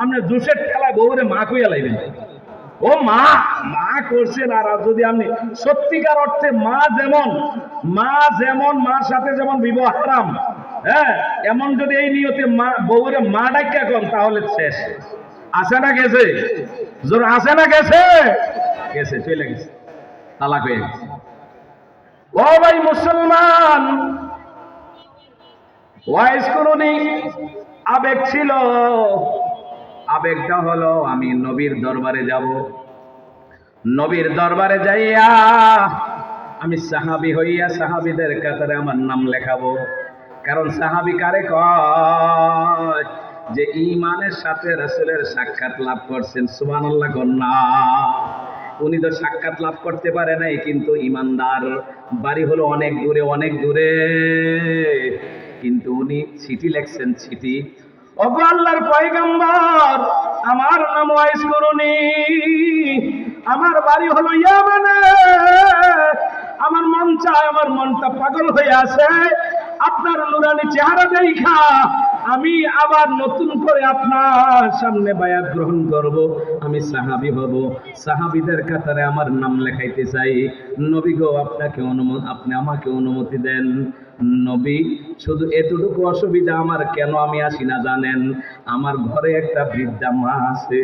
আপনি জুসের ঠেলায় বউরে মা কইয়া লাইবেন। ও মা মা করছেন আর যদি আপনি সত্যিকার অর্থে মা যেমন মা যেমন, মার সাথে যেমন বিবাহ হারাম হ্যাঁ এমন যদি এই নিয়তে মা, বউরে মা ডাক্কা কন, তাহলে শেষ। আসে না গেছে? জোর আসে না গেছে? গেছে চলে গেছে, তালাক হয়ে গেছে। ও ভাই মুসলমান, ওয়াইস করুনি আবেগ ছিল। আবেগটা হলো, আমি নবীর দরবারে যাব। নবীর দরবারে যাইয়া আমি সাহাবি হইয়া সাহাবিদের কাতারে আমার নাম লেখাবো। কারণ সাহাবি কারে কয়? যে ইমানের সাথে রাসূলের সাক্ষাৎ লাভ করছেন, সুবহানাল্লাহ কন্যা উনি তো সাক্ষাৎ লাভ করতে পারে নাই, কিন্তু ইমানদার বাড়ি হলো অনেক দূরে অনেক দূরে। কিন্তু উনি চিঠি লেখছেন, চিঠি ওগো আল্লাহর পয়গম্বর, আমার নাম ওয়াইস করুনি। আমার বাড়ি হলো ইয়ামানে। আমার মন চায়, আমার মনটা পাগল হয়ে আছে। আপনার নুরানি চেহারা দেখা। আমি আবার নতুন করে আপনার সামনে বায়াত গ্রহণ করব। আমি সাহাবি হব। সাহাবিদের কাতারে আমার নাম লেখাইতে চাই। নবী গো, আপনাকে অনুমতি, আপনি আমাকে অনুমতি দেন। নবী, শুধু এতটুকু অসুবিধা আমার কেন আমি আসি না জানেন? আমার ঘরে একটা বৃদ্ধা মা আছে।